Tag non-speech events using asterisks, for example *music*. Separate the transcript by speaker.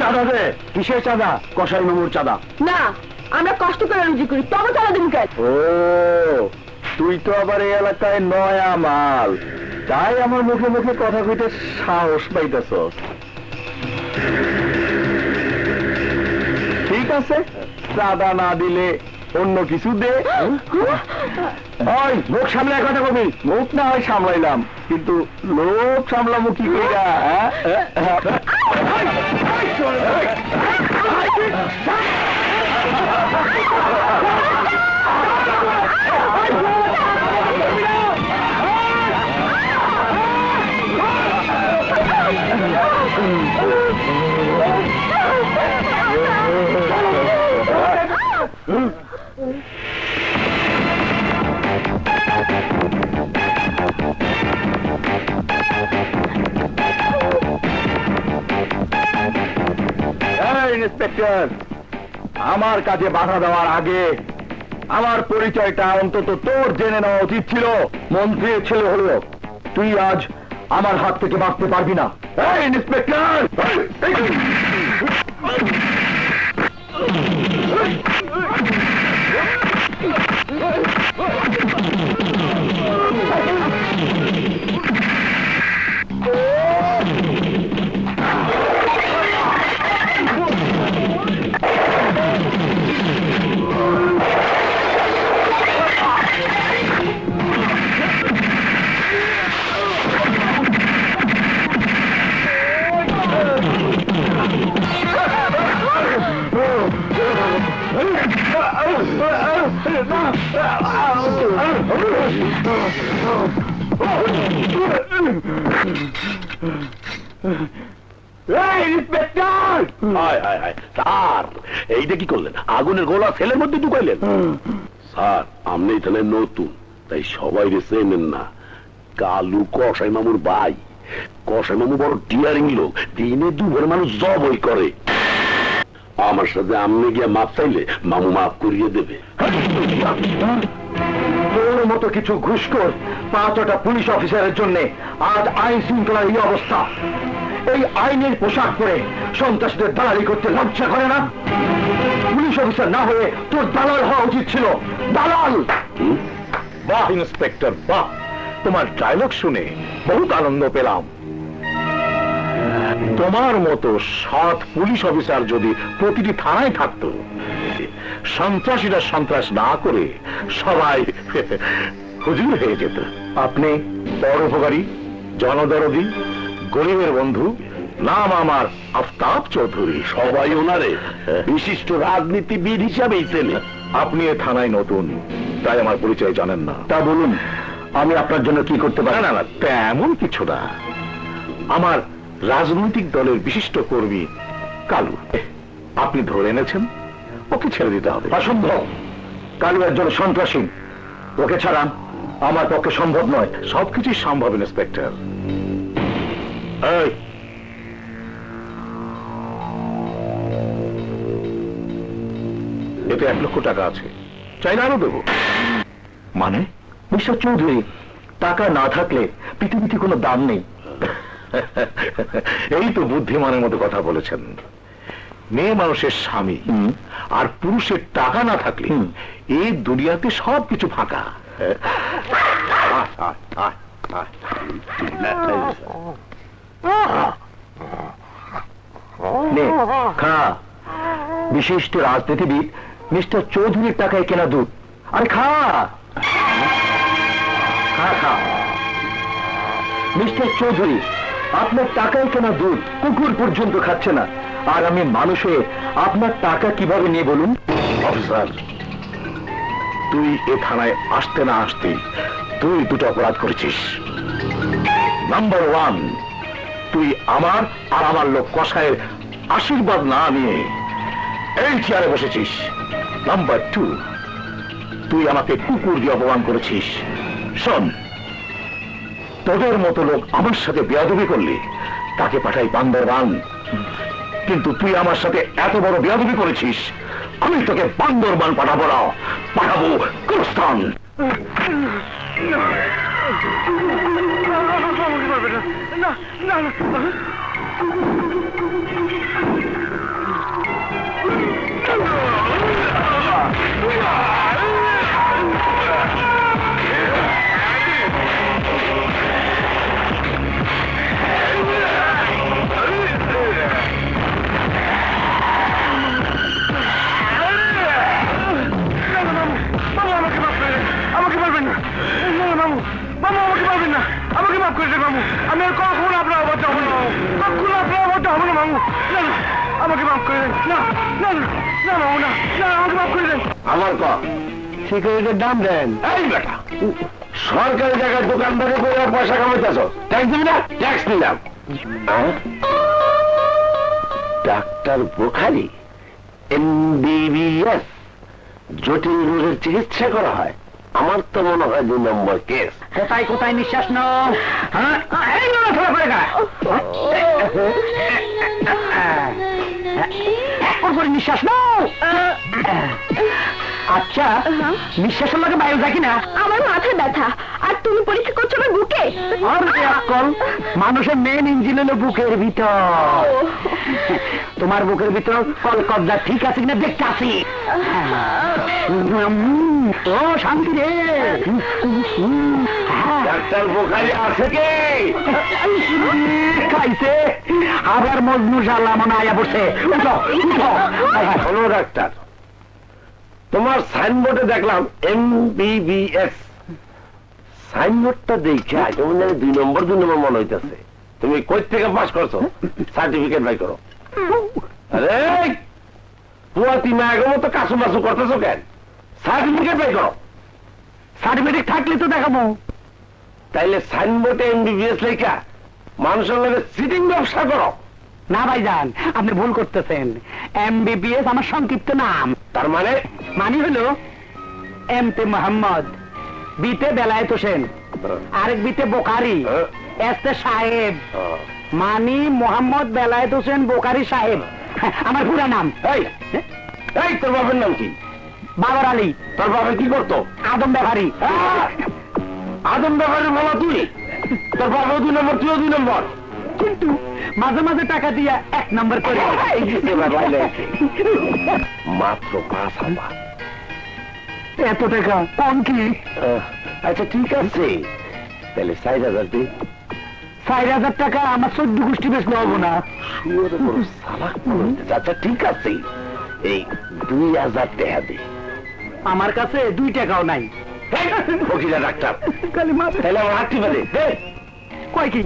Speaker 1: চাঁদা দে কিসের চাঁদা কষাই মামুর চাঁদা
Speaker 2: না আমরা কষ্ট করে রুজি করি তবে তারা দিন কেন
Speaker 1: ও তুই তো আবার এই এলাকায় নয়া মাল তাই আমার মুখে মুখে কথা কইতে সাহস পাইতেছ ঠিক আছে চাঁদা না দিলে অন্য কিছু দে মুখ সামলায় কথা কবি মুখ না হয় সামলাইলাম কিন্তু লোক সামলামু কি কইরা হ্যাঁ? ইন্সপেক্টর, আমার কাজে বাধা দেওয়ার আগে আমার পরিচয়টা অন্তত তোর জেনে নেওয়া উচিত ছিল। মন্ত্রীর ছেলে হলো, তুই আজ আমার হাত থেকে বাঁচতে পারবি না। এই ইন্সপেক্টর! এই
Speaker 3: এইটা কি করলেন? আগুনের গোলা ছেলের মধ্যে ঢুকাইলেন? স্যার, আপনি এখানে নতুন, তাই সবাই রে চেনেন না। কালু কসাই মামুর ভাই কসাই মামু বড় টিয়ারিং লোক, দিনে দুপুর মানুষ জবই করে। আমার সাথে আমনে গিয়ে মাপ চাইলে মামু মাফ করিয়ে দেবে।
Speaker 1: তোর মতো কিছু ঘুষখোর পাঁচটা পুলিশ অফিসারের জন্য আজ আইন শৃঙ্খলার এই অবস্থা। এই আইনের পোশাক পরে সন্ত্রাসীদের দালালি করতে লজ্জা করে না? পুলিশ অফিসার না হয়ে তোর দালাল হওয়া উচিত ছিল। দালাল! বাহ ইন্সপেক্টর বাহ। তোমার ডায়লগ শুনে বহুত আনন্দ পেলাম। তোমার মতো সৎ পুলিশ অফিসার যদি প্রতিটি থানায় থাকতো সন্ত্রাসীরা সন্ত্রাস না করে সবাই হুজুর হয়ে যেত। আপনি বড় উপকারী জনদরদি গরিবের বন্ধু নাম আমার আফতাব চৌধুরী।
Speaker 3: সবাই ওনারে। বিশিষ্ট রাজনীতিবিদ হিসাবেই চেনে।
Speaker 1: আপনি এ থানায় নতুন তাই আমার পরিচয় জানেন না। তা বলুন আমি আপনার জন্য কি করতে পারি? না না তেমন কিছু না। আমার রাজনৈতিক দলের বিশিষ্ট কর্মী কালু। আপনি ধরে এনেছেন ওকে ছেড়ে দিতে হবে। অসম্ভব কালু একজন সন্ত্রাসী। ওকে ছাড়া আমার পক্ষে সম্ভব নয়। সবকিছুই সম্ভব ইন্সপেক্টর। এই। এতে এক লক্ষ টাকা আছে। চাইলে আরও দেবো। মানে? মিস্টার চৌধুরী টাকা না থাকলে পৃথিবীতে কোনো দাম নেই। *laughs* এই তো বুদ্ধিমানের মতো কথা বলেছেন। মেয়ে মানুষের স্বামী আর পুরুষের টাকা না থাকলে এই দুনিয়াতে সব কিছু ফাঁকা। খা বিশিষ্ট রাজনীতিবিদ মিস্টার চৌধুরীর টাকায় কেনা দুধ। আরে খা! খা খা। মিস্টার চৌধুরী আপনার টাকায় কেনা দুধ? কুকুর পর্যন্ত খাচ্ছে না। আর আমি মানুষে, আপনার টাকা কীভাবে নিয়ে বলুন? অফিসার, তুই এ থানায় আসতে না আসতে তুই দুটো অপরাধ করেছিস। নাম্বার ওয়ান তুই আমার আর আমার লোক কষায়ের আশীর্বাদ না নিয়ে এই চেয়ারে বসেছিস। নাম্বার টু তুই আমাকে কুকুর দিয়ে অপমান করেছিস।
Speaker 3: শোন তোদের মতো লোক আমার সাথে বেয়াদবি করলি তাকে পাঠাই বান্দরবান কিন্তু তুই আমার সাথে এত বড় বেয়াদবি করেছিস আমি তোকে বান্দরবান পাঠাবো না পাঠাবো কুরস্তান
Speaker 4: মামু আমাকে মাফ করে দেন মামু আমি আর কখনো আপনার অবাধ্য হব না। কখনো আপনার অবাধ্য হব না মামু না না আমাকে মাফ করে দেন। না না না না মামু না না আমাকে মাফ করে দেন।
Speaker 3: আমার ক
Speaker 4: সিকিউরিটির দাম দেন।
Speaker 3: এই বেটা সরকারি জায়গায় দোকানদারি করে পয়সা কামাইতেছ। ট্যাক্স দিবি না? ট্যাক্স নিলাম। ডাক্তার বোখারি এমবিবিএস জটিল রোগের চিকিৎসা করা হয়। আমার তো মনে হয় দুই নম্বর কেস
Speaker 4: কোথায় কোথায় নিঃশ্বাস নাও। হ্যাঁ করে নিঃশ্বাস নাও। আচ্ছা নিঃশ্বাসের লাগে বাইরে থাকি না
Speaker 2: আমার মাথা ব্যথা। তুমি পরীক্ষা করছ আমার বুকে?
Speaker 4: আর কল মানুষের মেন ইঞ্জিন হলো বুকের ভিতর। তোমার বুকের ভিতর কল কবজা ঠিক আছে কিনা দেখতে আসি। ও শান্তি রে।
Speaker 3: ডাক্তার বোখারি আছে কে?
Speaker 4: খাইছে। আবার মজনু শালা মনে আয়া পড়ছে। উঠো উঠো।
Speaker 3: হলো ডাক্তার। তোমার সাইনবোর্ডে দেখলাম এমবিবিএস। সাইনবোর্ডটা দেখে জানি দুই নম্বর দুই নম্বর মনে হইতেছে। তুমি কই থেকে পাস করছ? সার্টিফিকেট বাই করো। আরে না এগো মতো কাসু মাসু করতেছো কেন? সার্টিফিকেট বাই করো।
Speaker 4: সার্টিফিকেট থাকলে তো দেখাবো।
Speaker 3: তাইলে সাইনবোর্ডে এমবিবিএস লেখা মানুষের লগে সিটিং ব্যবসা করো।
Speaker 4: না ভাইজান আপনি ভুল করতেছেন। এমবিবিএস আমার সংক্ষিপ্ত নাম।
Speaker 3: তার মানে?
Speaker 4: মানে হলো এম তে মোহাম্মদ। বিতে বেলায়েত হোসেন আরেক বিতে বোকারি।
Speaker 3: হ্যাঁ।
Speaker 4: এসতে সাহেব। মানি মোহাম্মদ বেলায়েত হোসেন বোকারি সাহেব। আমার পুরা নাম।
Speaker 3: এই তোর বাপের নাম কি?
Speaker 4: বাবর আলী।
Speaker 3: তোর বাপে কি করতো?
Speaker 4: আদম ব্যাপারী!
Speaker 3: আদম ব্যাপারে বলো তুই। তোর বাবাও দুই নম্বর তুইও দুই নম্বর।
Speaker 4: কিন্তু মাঝে মাঝে টাকা দিয়া এক নম্বর করে।
Speaker 3: মাত্র পাঁচ হাজার।
Speaker 4: এত টাকা? কম কি?
Speaker 3: আচ্ছা ঠিক আছে। তাহলে ষাট হাজার দিই
Speaker 4: চার হাজার টাকা আমার চোদ্দ গোষ্ঠী বেশ হব না।
Speaker 3: আচ্ছা ঠিক আছে। এই দুই হাজার টাকা দে।
Speaker 4: আমার কাছে দুই টাকাও নাই।
Speaker 3: ফকিরা ডাক্তার।
Speaker 4: খালি মাথা
Speaker 3: তাহলে আমার দে। দে।
Speaker 4: কয় কি?